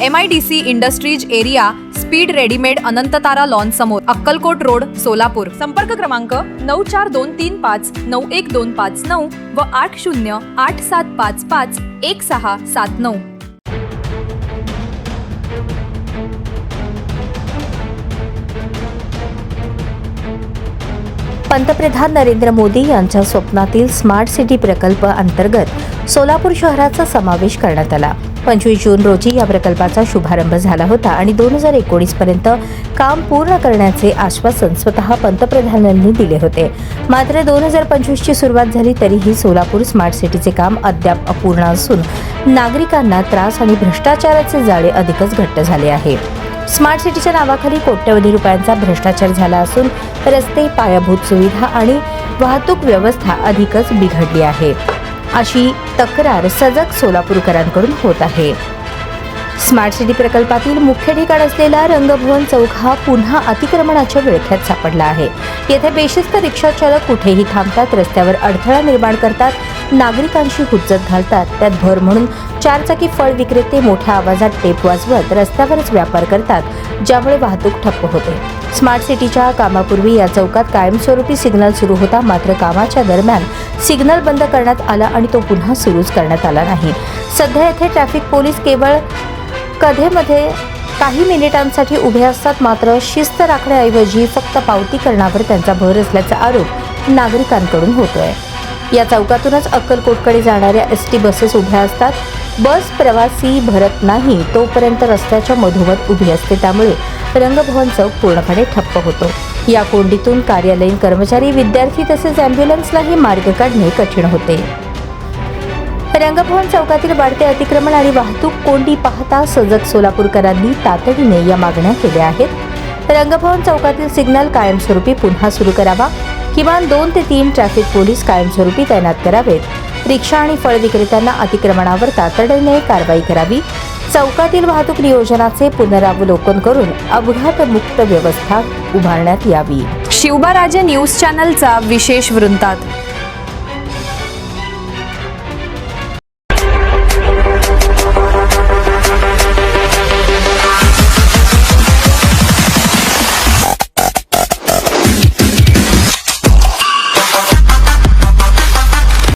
M I D C industries area speed readymade Anantatara lawn समोर Akkalkot road Solapur. संपर्क क्रमांक नऊ चार दोन तीन पाच नऊ एक दोन पाच नऊ व आठ शून्य आठ सात पाच पाच एक सहा सात नऊ. पंतप्रधान नरेंद्र मोदी यांच्या स्वप्नातील स्मार्ट सिटी प्रकल्प अंतर्गत सोलापूर शहराचा समावेश करण्यात आला. पंचवीस जून रोजी या प्रकल्पाचा शुभारंभ झाला होता आणि दोन हजार एकोणीस पर्यंत काम पूर्ण करण्याचे आश्वासन स्वतः पंतप्रधानांनी दिले होते. मात्र दोन हजार पंचवीसची सुरुवात झाली तरीही सोलापूर स्मार्ट सिटीचे काम अद्याप अपूर्ण असून नागरिकांना त्रास आणि भ्रष्टाचाराचे जाळे अधिकच घट्ट झाले आहे. स्मार्ट सिटीच्या नावाखाली कोट्यवधी रुपयांचा भ्रष्टाचार झाला असून रस्ते पायाभूत सुविधा आणि वाहतूक व्यवस्था अधिकच बिघडली आहे. अशी तक्रार सजग सोलापूरकरांकडून होत आहे. स्मार्ट सिटी प्रकल्पातील मुख्य ठिकाण असलेला रंगभवन चौक हा पुन्हा अतिक्रमणाच्या विळख्यात सापडला आहे. येथे बेशिस्त रिक्षा चालक कुठेही थांबतात रस्त्यावर अडथळा निर्माण करतात नागरिकांशी हुज्जत घालतात. त्यात भर म्हणून चारचाकी फळ विक्रेते मोठ्या आवाजात टेप वाजवत रस्त्यावरच व्यापार करतात ज्यामुळे वाहतूक ठप्प होते. स्मार्ट सिटीच्या कामापूर्वी या चौकात कायमस्वरूपी सिग्नल सुरू होता मात्र कामाच्या दरम्यान सिग्नल बंद करण्यात आला आणि तो पुन्हा सुरूच करण्यात आला नाही. सध्या येथे ट्रॅफिक पोलीस केवळ कधेमध्ये काही मिनिटांसाठी उभे असतात मात्र शिस्त राखण्याऐवजी फक्त पावतीकरणावर त्यांचा भर असल्याचा आरोप नागरिकांकडून होतोय. या चौकातूनच अक्कलकोटकडे जाणाऱ्या एस टी बसेस उभ्या असतात. बस प्रवासी भरत नाही तोपर्यंत रस्त्याच्या मधोमध उभी असते त्यामुळे रंगभवन चौक पूर्णपणे ठप्प होतो. या कोंडीतून कार्यालयीन कर्मचारी विद्यार्थी तसेच अँब्युलन्सलाही मार्ग काढणे कठीण होते. रंगभवन चौकातील वाढते अतिक्रमण आणि वाहतूक कोंडी पाहता सजग सोलापूरकरांनी तातडीने या मागण्या केल्या आहेत. रंगभवन चौकातील सिग्नल कायमस्वरूपी पुन्हा सुरू करावा. किमान दोन ते तीन ट्रॅफिक पोलीस कायमस्वरूपी तैनात करावेत. रिक्षा आणि फळ विक्रेत्यांना अतिक्रमणावर तातडीने कारवाई करावी. चौकातील वाहतूक नियोजनाचे पुनरावलोकन करून अपघातमुक्त व्यवस्था उभारण्यात यावी. शिवबाराजे न्यूज चॅनलचा विशेष वृंतात.